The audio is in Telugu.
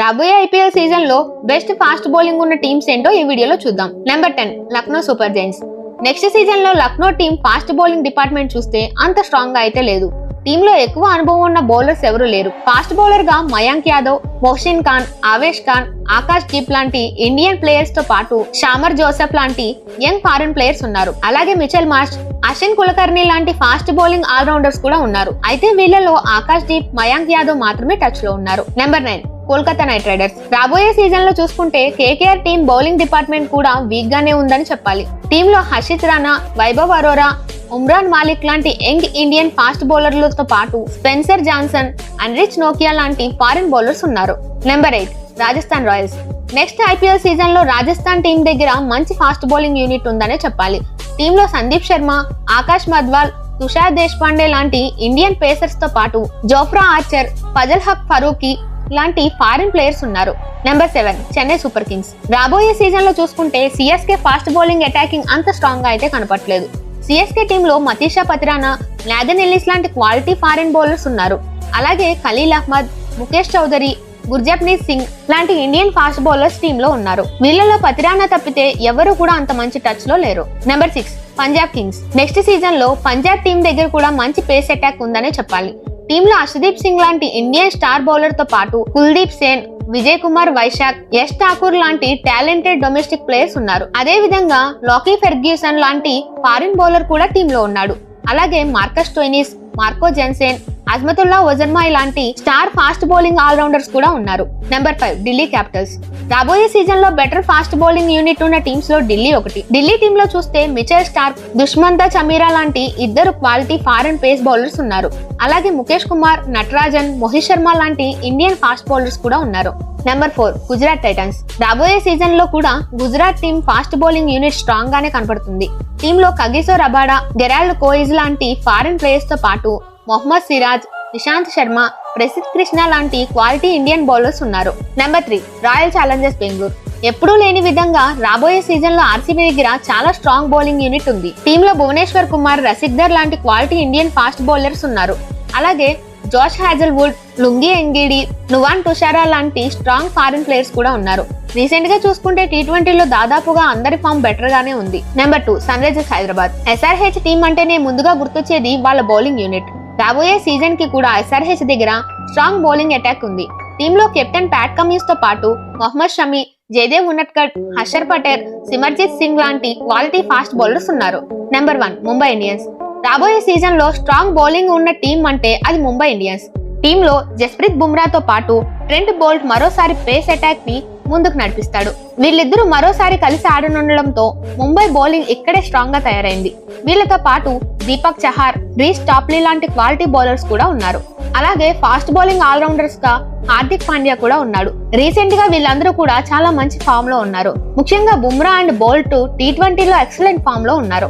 రాబోయే ఐపీఎల్ సీజన్లో బెస్ట్ ఫాస్ట్ బౌలింగ్ ఉన్న టీమ్స్ ఏంటో ఈ వీడియోలో చూద్దాం. Number ten Lucknow super giants next సీజన్లో Lucknow team fast bowling department చూస్తే అంత స్ట్రాంగ్గా అయితే లేదు. టీంలో ఎక్కువ అనుభవం ఉన్న బౌలర్స్ ఎవరూ లేరు. ఫాస్ట్ బౌలర్గా మయాంక్ యాదవ్ మొహసిన్ ఖాన్ ఆవేష్ ఖాన్ ఆకాష్ దీప్ లాంటి ఇండియన్ ప్లేయర్స్తో పాటు షామర్ జోసెఫ్ లాంటి యంగ్ ఫారెన్ ప్లేయర్స్ ఉన్నారు. అలాగే మిచెల్ మార్చ్ అశ్విన్ కులకర్ణి లాంటి ఫాస్ట్ బౌలింగ్ ఆల్రౌండర్స్ కూడా ఉన్నారు. అయితే వీళ్ళలో ఆకాష్ దీప్ మయాంక్ యాదవ్ మాత్రమే టచ్లో ఉన్నారు. Number nine Kolkata knight riders. రాబోయే సీజన్లో చూసుకుంటే కేకేఆర్ టీం బౌలింగ్ డిపార్ట్మెంట్ కూడా వీక్ గానే ఉందని చెప్పాలి. టీంలో హర్షిత్ రాణా వైభవ్ అరోరా ఉమ్రాన్ మాలిక్ లాంటి యంగ్ ఇండియన్ ఫాస్ట్ బౌలర్లతో పాటు స్పెన్సర్ జాన్సన్ అన్రిచ్ నోకియా లాంటి ఫారిన్ బౌలర్స్ ఉన్నారు. Number eight Rajasthan royals. Next IPL సీజన్లో రాజస్థాన్ టీం దగ్గర మంచి ఫాస్ట్ బౌలింగ్ యూనిట్ ఉందనే చెప్పాలి. టీంలో సందీప్ శర్మ ఆకాష్ మద్వాల్ తుషార్ దేశపాండే లాంటి ఇండియన్ పేసర్స్తో పాటు జోఫ్రా ఆర్చర్ ఫజల్ హక్ ఫరూకీ లాంటి ఫారిన్ ప్లేయర్స్ ఉన్నారు. Number seven Chennai super kings. రాబోయే సీజన్లో చూసుకుంటే సిఎస్కే ఫాస్ట్ బౌలింగ్ అటాకింగ్ అంత స్ట్రాంగ్గా అయితే కనపట్లేదు సిఎస్కే టీంలో మతీషా పతిరానా నాదన్ ఎల్లిస్ లాంటి క్వాలిటీ ఫారిన్ బౌలర్స్ ఉన్నారు. అలాగే ఖలీల్ అహ్మద్ ముఖేష్ చౌదరి గుర్జప్నీత్ సింగ్ లాంటి ఇండియన్ ఫాస్ట్ బౌలర్స్ టీంలో ఉన్నారు. వీళ్ళలో పతిరానా తప్పితే ఎవరు కూడా అంత మంచి టచ్లో లేరు. Number six Punjab kings. Next సీజన్లో పంజాబ్ టీం దగ్గర కూడా మంచి పేస్ అటాక్ ఉందనే చెప్పాలి. టీంలో అర్షదీప్ సింగ్ లాంటి ఇండియన్ స్టార్ బౌలర్తో పాటు కుల్దీప్ సేన్ విజయ్ కుమార్ వైశాఖ్ యష్ ఠాకూర్ లాంటి టాలెంటెడ్ డొమెస్టిక్ ప్లేయర్స్ ఉన్నారు. అదే విధంగా లాకీ ఫెర్గ్యూసన్ లాంటి ఫారిన్ బౌలర్ కూడా టీంలో ఉన్నాడు. అలాగే Marcus Stoinis Marco Jansen Azmatullah ఒజన్మాయ్ లాంటి స్టార్ ఫాస్ట్ బౌలింగ్ ఆల్రౌండర్స్ కూడా ఉన్నారు. Number five Delhi Capitals. రాబోయే సీజన్లో బెటర్ ఫాస్ట్ బౌలింగ్ యూనిట్ ఉన్న టీమ్స్లో ఢిల్లీ ఒకటి. ఢిల్లీ టీమ్లో చూస్తే మిచెల్ స్టార్క్ దుష్మంతా చమీరా లాంటి ఇద్దరు క్వాలిటీ ఫారెన్ పేస్ బౌలర్స్ ఉన్నారు. అలాగే ముఖేష్ కుమార్ నటరాజన్ మోహిత్ శర్మ లాంటి ఇండియన్ ఫాస్ట్ బౌలర్స్ కూడా ఉన్నారు. Number four Gujarat Titans. రాబోయే సీజన్లో కూడా Gujarat team fast bowling unit strong గానే కనపడుతుంది. టీంలో కగిసో రబాడా గెరాల్డ్ కోయిజ్ లాంటి ఫారిన్ ప్లేయర్స్తో పాటు మొహమ్మద్ సిరాజ్ నిశాంత్ శర్మ ప్రసిద్ధ్ కృష్ణ లాంటి క్వాలిటీ ఇండియన్ బౌలర్స్ ఉన్నారు. Number three Royal Challengers Bengaluru ఎప్పుడూ లేని విధంగా రాబోయే సీజన్లో ఆర్సీబీ దగ్గర చాలా స్ట్రాంగ్ బౌలింగ్ యూనిట్ ఉంది. టీంలో భువనేశ్వర్ కుమార్ రసిక్దర్ లాంటి క్వాలిటీ ఇండియన్ ఫాస్ట్ బౌలర్స్ ఉన్నారు. అలాగే Josh Hazlewood Lungi Ngidi Nuwan Thushara లాంటి స్ట్రాంగ్ ఫారిన్ ప్లేయర్స్ కూడా ఉన్నారు. రీసెంట్గా చూసుకుంటే టీ ట్వంటీలో దాదాపుగా అందరి ఫామ్ బెటర్ గానే ఉంది. Number two Sunrisers Hyderabad SRH team అంటేనే ముందుగా గుర్తొచ్చేది వాళ్ళ బౌలింగ్ యూనిట్ రాబోయే సీజన్కి కూడా ఎస్ఆర్హెచ్ దగ్గర స్ట్రాంగ్ బౌలింగ్ అటాక్ ఉంది. టీంలో కెప్టెన్ ప్యాట్ కమ్యూస్తో పాటు మొహమ్మద్ షమి జయదేవ్ ఉన్నట్కర్ హర్షర్ పటేల్ సిమర్జిత్ సింగ్ లాంటి క్వాలిటీ ఫాస్ట్ బౌలర్స్ ఉన్నారు. Number one Mumbai Indians. రాబోయే సీజన్లో స్ట్రాంగ్ బౌలింగ్ ఉన్న టీం అంటే అది ముంబై ఇండియన్స్. టీంలో జస్ప్రీత్ బుమ్రాతో పాటు ట్రెంట్ బోల్ట్ మరోసారి పేస్ అటాక్ని ముందుకు నడిపిస్తాడు. వీళ్ళిద్దరూ మరోసారి కలిసి ఆడనుండడంతో ముంబై బౌలింగ్ ఇక్కడే స్ట్రాంగ్గా తయారైంది. వీళ్ళతో పాటు దీపక్ చహార్ రీస్ టాప్లీ లాంటి క్వాలిటీ బౌలర్స్ కూడా ఉన్నారు. అలాగే ఫాస్ట్ బౌలింగ్ ఆల్రౌండర్స్గా హార్దిక్ పాండ్యా కూడా ఉన్నాడు. రీసెంట్గా వీళ్ళందరూ కూడా చాలా మంచి ఫామ్లో ఉన్నారు. ముఖ్యంగా బుమ్రా అండ్ బోల్ట్ టీ ట్వంటీలో ఎక్సలెంట్ ఫామ్లో ఉన్నారు.